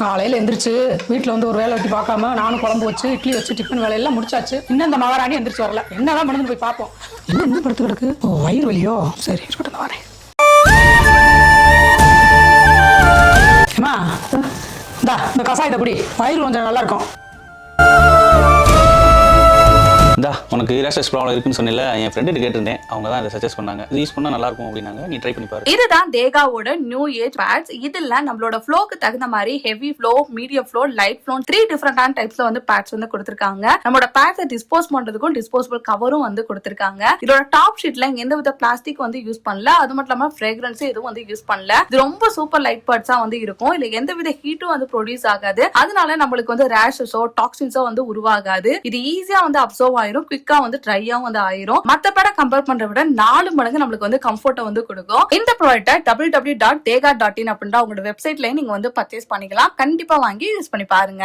காலையில் எந்திரிச்சு வீட்டில் வந்து ஒரு வேலை வெட்டி பார்க்காம நானும் குழம்பு வச்சு இட்லி வச்சு டிஃபன் வேலையெல்லாம் முடிச்சாச்சு. இன்னும் இந்த மகாராணி எந்திரிச்சு வரல. என்னதான் பண்ணுது போய் பார்ப்போம். என்ன என்ன படுத்து கிடக்கு? ஓ வயிறு வலியோ? சரி இருக்கட்டும் வரேன். ஏம்மா இந்தா இந்த கசாயத்தை குடி. வயிறு கொஞ்சம் நல்லா இருக்கும். உனக்கு ரேஷஸ் ப்ராப்ளம் இருக்குன்னு சொன்னல என் ஃப்ரெண்டு கேட்டிருந்தேன். அவங்க தான் அதை சஜஸ்ட் பண்ணாங்க. இது யூஸ் பண்ணா நல்லா இருக்கும் அப்படின்னாங்க. நீ ட்ரை பண்ணி பாரு. இதுதான் தேகாவோட நியூ ஏஜ் பேட்ஸ் இதுல நம்மளோட ஃப்ளோக்கு தகுந்த மாதிரி heavy flow medium flow light flow three டிஃப்ரெண்டான டைப்ஸ்ல வந்து பேட்ஸ் வந்து கொடுத்துருக்காங்க. நம்மளோட பேட்ஸை டிஸ்போஸ் பண்றதுக்கும் டிஸ்போசபிள் கவரும் வந்து கொடுத்துருக்காங்க. இதோட டாப் ஷீட்ல எந்த வித பிளாஸ்டிக் வந்து யூஸ் பண்ணல. அது மட்டும் இல்லாம ஃப்ரேக்ரன்ஸ் எதுவும் வந்து யூஸ் பண்ணல. இது ரொம்ப சூப்பர் லைட் பேட்ஸா வந்து இருக்கும். இல்ல எந்த வித ஹீட்டும் வந்து ப்ரொடியூஸ் ஆகாது. அதனால நம்மளுக்கு வந்து ரேஷஸோ டாக்ஸின்ஸோ வந்து உருவாகாது. இது ஈஸியா வந்து அப்சர்வ் ஆயிரும். குவிக்கா வந்து ட்ரையாவும் வந்து ஆயிரும். மத்த படம் கம்பேர் பண்றத விட நாலு மடங்கு நம்மளுக்கு வந்து கம்ஃபர்ட்டை வந்து கொடுக்கும். இந்த ப்ராடக்ட்டை W W dot Theka dot in அப்படின்ற அவங்களோட வெப்சைட்லயே நீங்க வந்து பர்ச்சேஸ் பண்ணிக்கலாம். கண்டிப்பா வாங்கி யூஸ் பண்ணி பாருங்க.